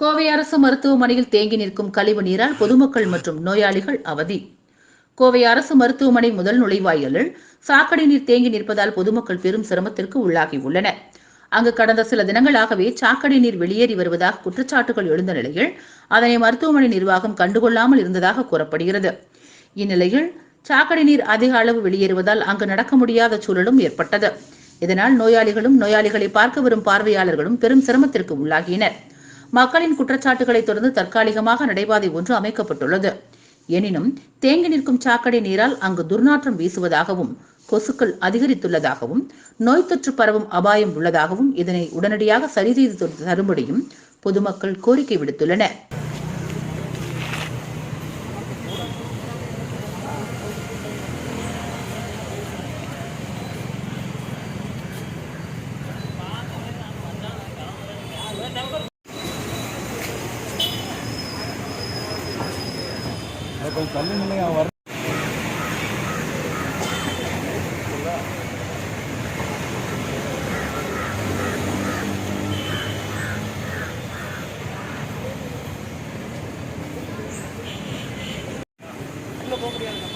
கோவை அரசு மருத்துவமனையில் தேங்கி நிற்கும் கழிவு நீரால் பொதுமக்கள் மற்றும் நோயாளிகள் அவதி. கோவை அரசு மருத்துவமனை முதல் நுழைவாயிலில் சாக்கடை நீர் தேங்கி நிற்பதால் பொதுமக்கள் பெரும் சிரமத்திற்கு உள்ளாகியுள்ளனர். அங்கு கடந்த சில தினங்களாகவே சாக்கடை நீர் வெளியேறி வருவதாக குற்றச்சாட்டுகள் எழுந்த நிலையில் அதனை மருத்துவமனை நிர்வாகம் கண்டுகொள்ளாமல் இருந்ததாக கூறப்படுகிறது. இந்நிலையில் சாக்கடை நீர் அதிக அளவு வெளியேறுவதால் அங்கு நடக்க முடியாத சூழலும் ஏற்பட்டது. இதனால் நோயாளிகளும் நோயாளிகளை பார்க்க வரும் பார்வையாளர்களும் பெரும் சிரமத்திற்கு உள்ளாகினர். மக்களின் குற்றச்சாட்டுகளை தொடர்ந்து தற்காலிகமாக நடைபாதை ஒன்று அமைக்கப்பட்டுள்ளது. எனினும் தேங்கி நிற்கும் சாக்கடை நீரால் அங்கு துர்நாற்றம் வீசுவதாகவும் கொசுக்கள் அதிகரித்துள்ளதாகவும் நோய் தொற்று பரவும் அபாயம் உள்ளதாகவும் இதனை உடனடியாக சரி செய்து தரும்படியும் பொதுமக்கள் கோரிக்கை விடுத்துள்ளனர். கொஞ்சம் தள்ளி நிலையம் அவன் வர போக முடியாது.